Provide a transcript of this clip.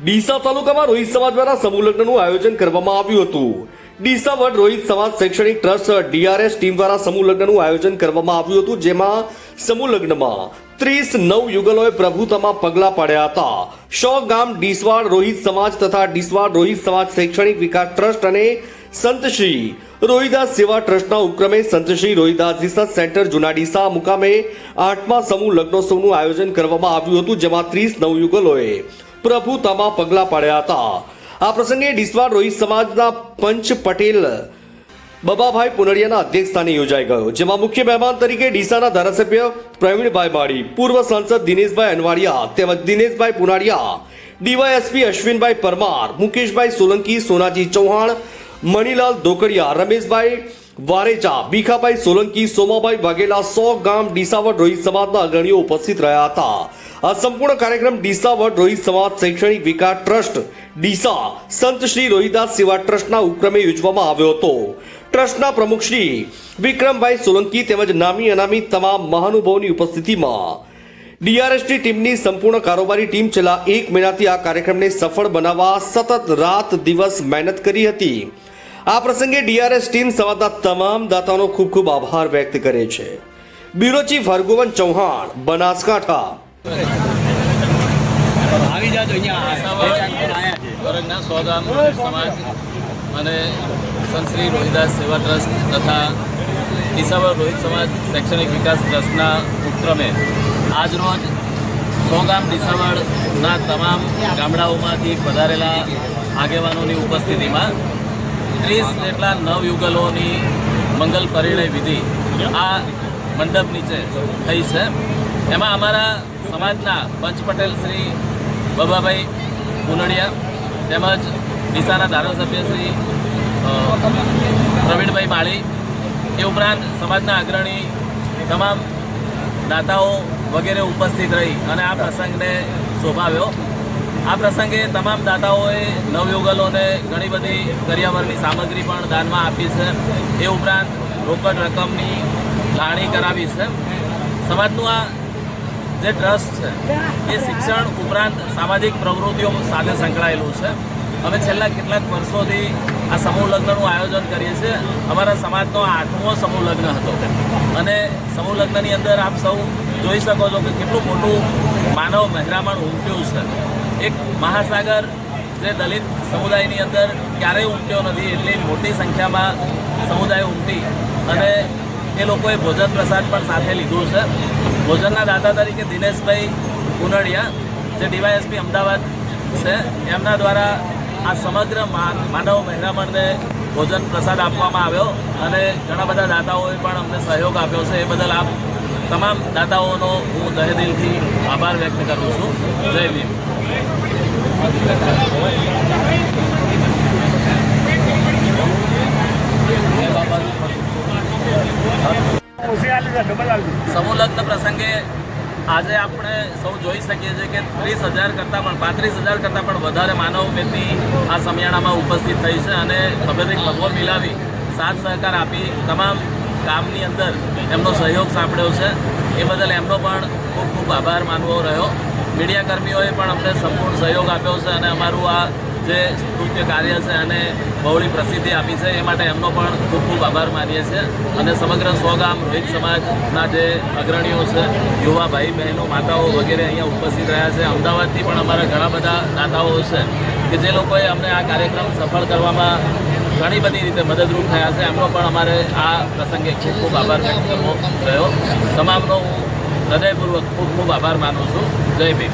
ડીસા તાલુકામાં રોહિત સમાજ દ્વારા સમૂહ લગ્નનું આયોજન કરવામાં આવ્યું હતું. ડીસા વડ રોહિત સમાજ શૈક્ષણિક ટ્રસ્ટ ડીઆરએસ ટીમ દ્વારા સમૂહ લગ્નનું આયોજન કરવામાં આવ્યું હતું, જેમાં સમૂહ લગ્નમાં ત્રીસ નવ યુગલોએ પ્રભુતામાં પગલા પાડ્યા હતા. સો ગામ ડીસવાડ રોહિત સમાજ તથા ડીસવાડ રોહિત સમાજ શૈક્ષણિક વિકાસ ટ્રસ્ટ અને સંતશ્રી રોહિદાસ સેવા ટ્રસ્ટના ઉપક્રમે સંતશ્રી રોહિદાસ રિસર્ચ સેન્ટર જુના ડીસા મુકામે આઠમા સમૂહ લગ્નોત્સવનું આયોજન કરવામાં આવ્યું હતું, જેમાં ત્રીસ નવયુગલોએ પ્રભુતામાં પગલાં પાડ્યા હતા. આ પ્રસંગે ડીસવાડ રોહિત સમાજના પંચ પટેલ, બબાભાઈ પુનડિયાના અધ્યક્ષસ્થાને યોજાઈ ગયો. જેમાં મુખ્ય મહેમાન તરીકે ડીસાના ધારાસભ્ય પ્રવીણભાઈ માળી, પૂર્વ સાંસદ દિનેશભાઈ અનવાડિયા, તેમજ દિનેશભાઈ પુનાડિયા, ડીવાયએસપી અશ્વિનભાઈ પરમાર, મુકેશભાઈ સોલંકી, સોનાજી ચૌહાણ, મણિલાલ ધોકડિયા, રમેશભાઈ વારેજા ભીખાભાઈ સોલંકી, સોમાભાઈ વાઘેલા સો ગામ, ડીસાવડ રોહિત સમાજના અગ્રણીઓ ઉપસ્થિત રહ્યા હતા. આ સંપૂર્ણ કાર્યક્રમ ડીસાવડ રોહિત સમાજ શૈક્ષણિક વિકાસ ટ્રસ્ટ, ડીસા, સંત શ્રી રોહિદાસ સેવા ટ્રસ્ટના ઉપક્રમે યોજવામાં આવ્યો હતો. ટ્રસ્ટના પ્રમુખ શ્રી વિક્રમભાઈ સોલંકી તેમજ નામી અનામી તમામ મહાનુભાવોની ઉપસ્થિતિમાં ડીઆરએસટી ટીમની સંપૂર્ણ કારોબારી ટીમ છેલ્લા એક મહિનાથી આ કાર્યક્રમને સફળ બનાવવા સતત રાત દિવસ મહેનત કરી હતી. આ પ્રસંગે ડીઆરએસ ટીમ સમાજના તમામ દાતાઓનો ખૂબ ખૂબ આભાર વ્યક્ત કરે છે. Bureau chief Hargovan Chauhan Banaskantha. આવી જાજો અહીંયા છે. સમાજ અને સંશ્રી રોહિદાસ સેવા ટ્રસ્ટ તથા કિસાવર રોહિત સમાજ શૈક્ષણિક વિકાસ ટ્રસ્ટના ઉપક્રમે આજરોજ સોગામ ડીસાવડના તમામ ગામડાઓમાંથી પધારેલા આગેવાનોની ઉપસ્થિતિમાં ત્રીસ જેટલા નવયુગલોની મંગલ પરિણય વિધિ આ મંડપ નીચે થઈ છે. એમાં અમારા સમાજના પંચ પટેલ શ્રી બબાભાઈ પુનડિયા તેમજ ડીસાના ધારાસભ્ય શ્રી પ્રવીણભાઈ માળી એ ઉપરાંત સમાજના અગ્રણી તમામ દાતાઓ વગેરે ઉપસ્થિત રહી અને આ પ્રસંગને શોભાવ્યો. આ પ્રસંગે તમામ દાતાઓએ નવયુગલોને ઘણી બધી કરિયાવરની સામગ્રી પણ દાનમાં આપી છે. એ ઉપરાંત રોકડ રકમની લાણી કરાવી છે. સમાજનું આ જે ટ્રસ્ટ છે, એ શિક્ષણ ઉપરાંત સામાજિક પ્રવૃત્તિઓ સાથે સંકળાયેલું છે. અમે છેલ્લા કેટલાક વર્ષોથી આ સમૂહ લગ્નનું આયોજન કરીએ છીએ. અમારા સમાજનો આઠમો સમૂહ લગ્ન હતો. અને સમૂહ લગ્નની અંદર આપ સૌ જોઈ શકો છો કે કેટલું મોટું માનવ મહેરામણ ઉમટ્યું છે. એક મહાસાગર જે દલિત સમુદાયની અંદર ક્યારેય ઉમટ્યો નથી, એટલી મોટી સંખ્યામાં સમુદાય ઉમટી અને એ લોકોએ ભોજન પ્રસાદ પણ સાથે લીધું છે. ભોજનના દાતા તરીકે દિનેશભાઈ કુનડિયા, જે ડીવાયએસપી અમદાવાદ છે, એમના દ્વારા આ સમગ્ર માનવ મહેરામણને ભોજન પ્રસાદ આપવામાં આવ્યો અને ઘણા બધા દાતાઓએ પણ અમને સહયોગ આપ્યો છે. એ બદલ આપ તમામ દાતાઓનો હું દહે દિલથી આભાર વ્યક્ત કરું છું. જય ભીમ. સમૂહ પ્રસંગે આજે આપણે સૌ જોઈ શકીએ છીએ કે ત્રીસ હજાર કરતાં પણ, પાંત્રીસ હજાર કરતાં પણ વધારે માનવ વ્યક્તિ આ સમિયાણામાં ઉપસ્થિત થઈ છે અને ખભેથી ખભો મિલાવી સાથ સહકાર આપી તમામ કામની અંદર એમનો સહયોગ સાંપડ્યો છે. એ બદલ એમનો પણ ખૂબ ખૂબ આભાર માનવો રહ્યો. મીડિયાકર્મીઓએ પણ અમને સંપૂર્ણ સહયોગ આપ્યો છે અને અમારું આ જે નૃત્ય કાર્ય છે અને બહોળી પ્રસિદ્ધિ આપી છે, એ માટે એમનો પણ ખૂબ ખૂબ આભાર માનીએ છીએ. અને સમગ્ર સ્વગામ રોહિત સમાજના જે અગ્રણીઓ છે, યુવા ભાઈ બહેનો, માતાઓ વગેરે અહીંયા ઉપસ્થિત રહ્યા છે. અમદાવાદથી પણ અમારા ઘણા બધા દાતાઓ છે કે જે લોકોએ અમને આ કાર્યક્રમ સફળ કરવામાં ઘણી બધી રીતે મદદરૂપ થયા છે. એમનો પણ અમારે આ પ્રસંગે ખૂબ ખૂબ આભાર વ્યક્ત કરવો રહ્યો. તમામનો હું હૃદયપૂર્વક ખૂબ ખૂબ આભાર માનું છું. જય ભીમ.